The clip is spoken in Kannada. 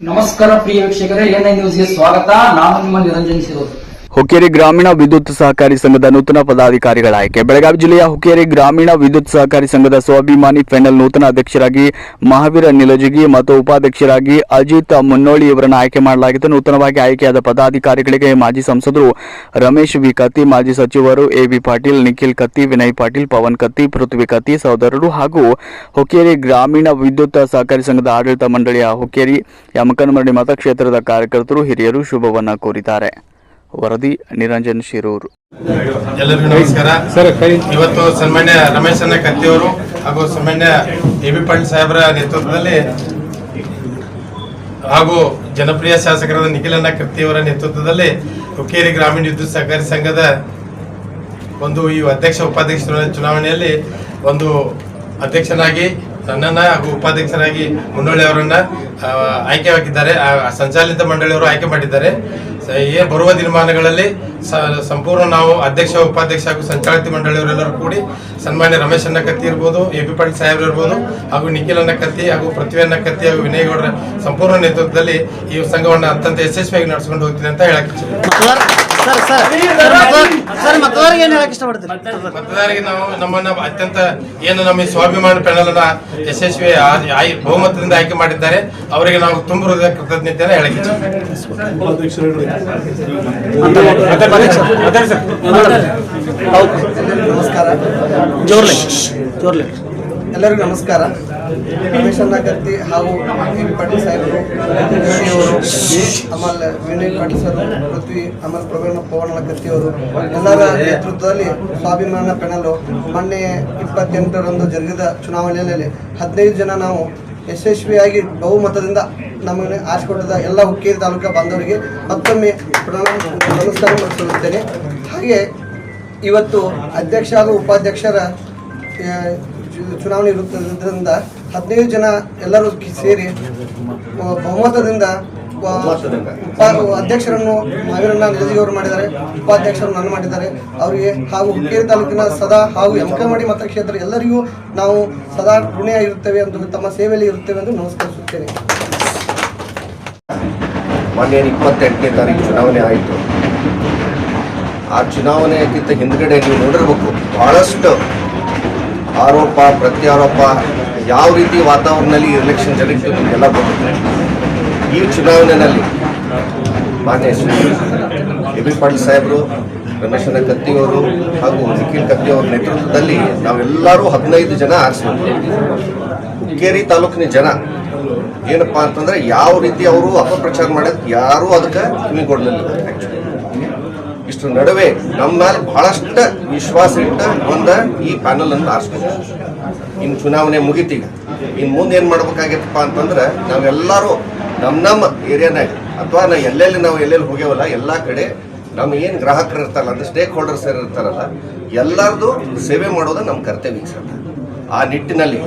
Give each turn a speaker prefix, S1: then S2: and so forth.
S1: ನಮಸ್ಕಾರ ಪ್ರಿಯ ವೀಕ್ಷಕರೇ ಎನ್ ನ್ಯೂಸ್ಗೆ ಸ್ವಾಗತ. ನಾನು ನಿಮ್ಮ ನಿರಂಜನ್ ಶಿರೋದ್
S2: ಹುಕ್ಕೇರಿ ಗ್ರಾಮೀಣ ವಿದ್ಯುತ್ ಸಹಕಾರಿ ಸಂಘದ ನೂತನ ಪದಾಧಿಕಾರಿಗಳ ಆಯ್ಕೆ. ಬೆಳಗಾವಿ ಜಿಲ್ಲೆಯ ಹುಕ್ಕೇರಿ ಗ್ರಾಮೀಣ ವಿದ್ಯುತ್ ಸಹಕಾರಿ ಸಂಘದ ಸ್ವಾಭಿಮಾನಿ ಫೆನಲ್ ನೂತನ ಅಧ್ಯಕ್ಷರಾಗಿ ಮಹಾವೀರ ನಿಲಜಗಿ ಮತ್ತು ಉಪಾಧ್ಯಕ್ಷರಾಗಿ ಅಜಿತ್ ಮುನ್ನೋಳಿ ಇವರನ್ನು ಆಯ್ಕೆ ಮಾಡಲಾಗಿದೆ ನೂತನವಾಗಿ ಆಯ್ಕೆಯಾದ ಪದಾಧಿಕಾರಿಗಳಿಗೆ ಮಾಜಿ ಸಂಸದರು ರಮೇಶ್ ವಿ ಕತ್ತಿ, ಮಾಜಿ ಸಚಿವರು ಎ ಬಿ ಪಾಟೀಲ್, ನಿಖಿಲ್ ಕತ್ತಿ, ವಿನಯ್ ಪಾಟೀಲ್, ಪವನ್ ಕತ್ತಿ, ಪೃಥ್ವಿ ಕತ್ತಿ ಸಹೋದರರು ಹಾಗೂ ಹುಕ್ಕೇರಿ ಗ್ರಾಮೀಣ ವಿದ್ಯುತ್ ಸಹಕಾರಿ ಸಂಘದ ಆಡಳಿತ ಮಂಡಳಿಯ ಹುಕ್ಕೇರಿ ಯಮಕನಮರಡಿ ಮತಕ್ಷೇತ್ರದ ಕಾರ್ಯಕರ್ತರು, ಹಿರಿಯರು ಶುಭವನ್ನು ಕೋರಿದ್ದಾರೆ. ವರದಿ, ನಿರಂಜನ್ ಶಿರೂರು.
S3: ಎಲ್ಲರಿಗೂ ನಮಸ್ಕಾರ. ಇವತ್ತು ಸನ್ಮಾನ್ಯ ರಮೇಶ್ ಅನ್ನ ಕತ್ತಿಯವರು ಹಾಗೂ ಸನ್ಮಾನ್ಯ ಎ ಬಿ ಪಾಟೀಲ್ ಸಾಹೇಬರ ನೇತೃತ್ವದಲ್ಲಿ ಹಾಗೂ ಜನಪ್ರಿಯ ಶಾಸಕರಾದ ನಿಖಿಲಣ್ಣ ಕತ್ತಿಯವರ ನೇತೃತ್ವದಲ್ಲಿ ಹುಕ್ಕೇರಿ ಗ್ರಾಮೀಣ ವಿದ್ಯುತ್ ಸಹಕಾರಿ ಸಂಘದ ಒಂದು ಈ ಅಧ್ಯಕ್ಷ, ಉಪಾಧ್ಯಕ್ಷ ಚುನಾವಣೆಯಲ್ಲಿ ಒಂದು ಅಧ್ಯಕ್ಷನಾಗಿ ನನ್ನನ್ನ ಹಾಗೂ ಉಪಾಧ್ಯಕ್ಷರಾಗಿ ಮುನ್ನೋಳಿ ಅವರನ್ನ ಆಯ್ಕೆ ಹಾಕಿದ್ದಾರೆ. ಸಂಚಾಲಿತ ಮಂಡಳಿಯವರು ಆಯ್ಕೆ ಮಾಡಿದ್ದಾರೆ. ಏ ಬರುವ ದಿನಮಾನಗಳಲ್ಲಿ ಸಂಪೂರ್ಣ ನಾವು ಅಧ್ಯಕ್ಷ, ಉಪಾಧ್ಯಕ್ಷ ಹಾಗೂ ಸಂಚಾಲಿತ ಮಂಡಳಿಯವರೆಲ್ಲರೂ ಕೂಡಿ ಸನ್ಮಾನ್ಯ ರಮೇಶ್ ಅನ್ನ ಕತ್ತಿ ಇರ್ಬೋದು, ಎ ಪಿ ಪಾಟೀಲ್ ಸಾಹೇಬ್ ಇರ್ಬೋದು, ಹಾಗೂ ನಿಖಿಲ್ ಅನ್ನ ಕತ್ತಿ ಹಾಗೂ ಪೃಥ್ವಿ ಅನ್ನ ಕತ್ತಿ ಹಾಗೂ ವಿನಯ್ ಗೌಡರ ಸಂಪೂರ್ಣ ನೇತೃತ್ವದಲ್ಲಿ ಈ ಸಂಘವನ್ನು ಅತ್ಯಂತ ಯಶಸ್ವಿಯಾಗಿ ನಡೆಸಿಕೊಂಡು ಹೋಗ್ತಿದೆ ಅಂತ ಹೇಳಕ್ಕೆ
S4: ಸರ್ ಸರ್. ಸರ್ ಮತದಾರರಿಗೆ ಏನು ಹೇಳಕ್ ಇಷ್ಟಪಡ್ತೀರಿ?
S3: ಮತದಾರರಿಗೆ ನಾವು ನಮ್ಮನ್ನ ಅತ್ಯಂತ ಏನು ನಮ್ಮ ಈ ಸ್ವಾಭಿಮಾನ ಪ್ಯಾನಲ್ ಅನ್ನ ಯಶಸ್ವಿ ಆ- ಆಯ್- ಬಹುಮತದಿಂದ ಆಯ್ಕೆ ಮಾಡಿದ್ದಾರೆ. ಅವರಿಗೆ ನಾವು ತುಂಬ ಹೃದಯ ಕೃತಜ್ಞತೆಯನ್ನು ಹೇಳಕ್ಕೆ ಇಚ್ಛೆ
S4: ನಮಸ್ಕಾರ. ಜೋರ್ಲೆ. ಜೋರ್ಲೆ. ಎಲ್ಲರಿಗೂ ನಮಸ್ಕಾರ. ರಮೇಶ್ ಕತ್ತಿ ಹಾಗೂ ಬಿ ಪಾಟೀಲ್ ಸಾಹೇಬರು ಅವರು ಆಮೇಲೆ ವಿನಯ್ ಪಾಟೀಲ್ ಸರ್ ಪೃಥ್ವಿ ಆಮೇಲೆ ಪ್ರವೀಣ, ಪವನ ಕತ್ತಿಯವರು ಎಲ್ಲರ ನೇತೃತ್ವದಲ್ಲಿ ಸ್ವಾಭಿಮಾನ ಪೆಣಲು ಮೊನ್ನೆ ಇಪ್ಪತ್ತೆಂಟರಂದು ಜರುಗಿದ ಚುನಾವಣೆಯಲ್ಲಿ ಹದಿನೈದು ಜನ ನಾವು ಯಶಸ್ವಿಯಾಗಿ ಬಹುಮತದಿಂದ ನಮಗೆ ಆರಿಸಿಕೊಟ್ಟಿದ್ದ ಎಲ್ಲ ಹುಕ್ಕೇರಿ ತಾಲೂಕಾ ಬಾಂಧವರಿಗೆ ಮತ್ತೊಮ್ಮೆ ನಮಸ್ಕಾರ ಮಾಡಿಕೊಳ್ಳುತ್ತೇನೆ. ಹಾಗೆ ಇವತ್ತು ಅಧ್ಯಕ್ಷ ಹಾಗೂ ಉಪಾಧ್ಯಕ್ಷರ ಚುನಾವಣೆ ಇರುತ್ತಿದ್ದರಿಂದ ಹದಿನೈದು ಜನ ಎಲ್ಲರೂ ಸೇರಿ ಬಹುಮತದಿಂದ ಅಧ್ಯಕ್ಷರನ್ನು ಮಾವೀರಣ್ಣ ನಿಲಜಿಯವರು ಮಾಡಿದ್ದಾರೆ ಉಪಾಧ್ಯಕ್ಷರು ನಾನು ಮಾಡಿದ್ದಾರೆ. ಅವರಿಗೆ ಹಾಗೂ ಹುಕ್ಕೇರಿ ತಾಲೂಕಿನ ಸದಾ ಹಾಗೂ ಯಮಕಮಡಿ ಮತಕ್ಷೇತ್ರ ಎಲ್ಲರಿಗೂ ನಾವು ಸದಾ ಋಣಿಯಾಗಿರುತ್ತೇವೆ ಎಂದು, ತಮ್ಮ ಸೇವೆಯಲ್ಲಿ ಇರುತ್ತೇವೆ ಎಂದು ನಮಸ್ಕರಿಸುತ್ತೇನೆ.
S5: ಮೊನ್ನೆ ಇಪ್ಪತ್ತೆಂಟನೇ ತಾರೀಕು ಚುನಾವಣೆ ಆಯಿತು. ಆ ಚುನಾವಣೆಗಿಂತ ಹಿಂದ್ಗಡೆ ನೀವು ನೋಡಿರ್ಬೇಕು, ಬಹಳಷ್ಟು ಆರೋಪ, ಪ್ರತ್ಯಾರೋಪ, ಯಾವ ರೀತಿ ವಾತಾವರಣದಲ್ಲಿ ಎಲೆಕ್ಷನ್ ಜರುಗಿತು ನಿಮಗೆಲ್ಲ ಗೊತ್ತಿದೆ ಈ ಚುನಾವಣೆಯಲ್ಲಿ ಮಾನ್ಯ ಶ್ರೀ ಎ ಬಿ ಪಾಟೀಲ್ ಸಾಹೇಬರು ರಮೇಶನ ಕತ್ತಿಯವರು ಹಾಗೂ ನಿಖಿಲ್ ಕತ್ತಿಯವರ ನೇತೃತ್ವದಲ್ಲಿ ನಾವೆಲ್ಲರೂ ಹದಿನೈದು ಜನ ಆರಿಸಿದ್ವಿ ಹುಕ್ಕೇರಿ ತಾಲೂಕಿನ ಜನ ಏನಪ್ಪಾ ಅಂತಂದ್ರೆ ಯಾವ ರೀತಿ ಅವರು ಅಪಪ್ರಚಾರ ಮಾಡೋದು ಯಾರೂ ಅದಕ್ಕೆ ಕಿವಿಗೊಡ್ಲಿಲ್ಲ ಇಷ್ಟು ನಡುವೆ ನಮ್ಮ ಮೇಲೆ ಬಹಳಷ್ಟು ವಿಶ್ವಾಸ ಇಟ್ಟ ಒಂದ ಈ ಪ್ಯಾನಲ್ ಅನ್ನು ಆರಿಸ್ಬೇಕು ಇನ್ನು ಚುನಾವಣೆ ಮುಗಿತೀಗ ಇನ್ನು ಮುಂದೆ ಏನು ಮಾಡ್ಬೇಕಾಗಿತ್ತಪ್ಪ ಅಂತಂದ್ರೆ ನಾವೆಲ್ಲರೂ ನಮ್ಮ ನಮ್ಮ ಏರಿಯಾನಾಗ ಅಥವಾ ನಾವು ಎಲ್ಲೆಲ್ಲಿ ನಾವು ಎಲ್ಲೆಲ್ಲಿ ಹೋಗ್ಯಾವಲ್ಲ ಎಲ್ಲ ಕಡೆ ನಮ್ಮ ಏನು ಗ್ರಾಹಕರು ಇರ್ತಾರಲ್ಲ ಅಂದ್ರೆ ಸ್ಟೇಕ್ ಹೋಲ್ಡರ್ಸ್ ಇರ್ತಾರಲ್ಲ, ಎಲ್ಲರದು ಸೇವೆ ಮಾಡೋದು ನಮ್ಮ ಕರ್ತವ್ಯ ಸರ್ ಆ ನಿಟ್ಟಿನಲ್ಲಿ